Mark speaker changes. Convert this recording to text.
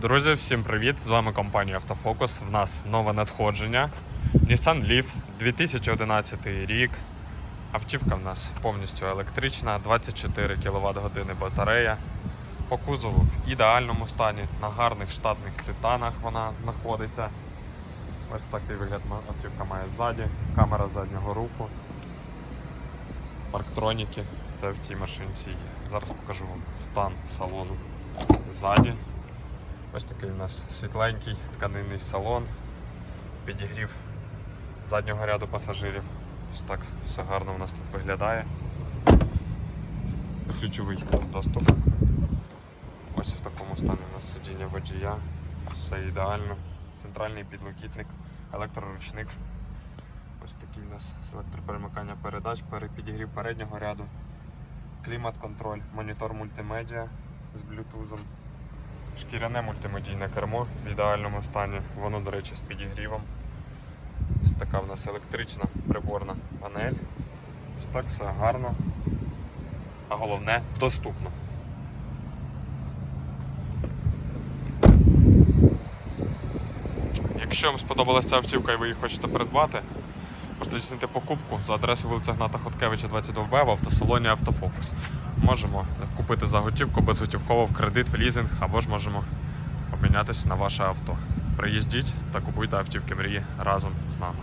Speaker 1: Друзі, всім привіт! З вами компанія Автофокус. В нас нове надходження. Nissan Leaf 2011 рік. Автівка в нас повністю електрична, 24 кВт години батарея. По кузову в ідеальному стані, на гарних штатних титанах вона знаходиться. Ось такий вигляд автівка має ззаді, камера заднього руху, парктроніки, все в цій машинці є. Зараз покажу вам стан салону ззаді. Ось такий у нас світленький тканинний салон, підігрів заднього ряду пасажирів. Ось так все гарно у нас тут виглядає. Ключовий доступ. Ось в такому стані у нас сидіння водія. Все ідеально. Центральний підлокітник, електроручник. Ось такий у нас селектор перемикання передач, підігрів переднього ряду, клімат-контроль, монітор мультимедіа з блютузом. Шкіряне мультимедійне кермо в ідеальному стані. Воно, до речі, з підігрівом. Ось така в нас електрична приборна панель. Ось так все гарно. А головне доступно. Якщо вам сподобалася ця автівка і ви її хочете придбати, можете здійснити покупку за адресою вулиця Гната Хоткевича 22Б в автосалоні Автофокус. Можемо купити за готівку безготівково в кредит, в лізинг або ж можемо обмінятися на ваше авто. Приїздіть та купуйте автівки мрії разом з нами.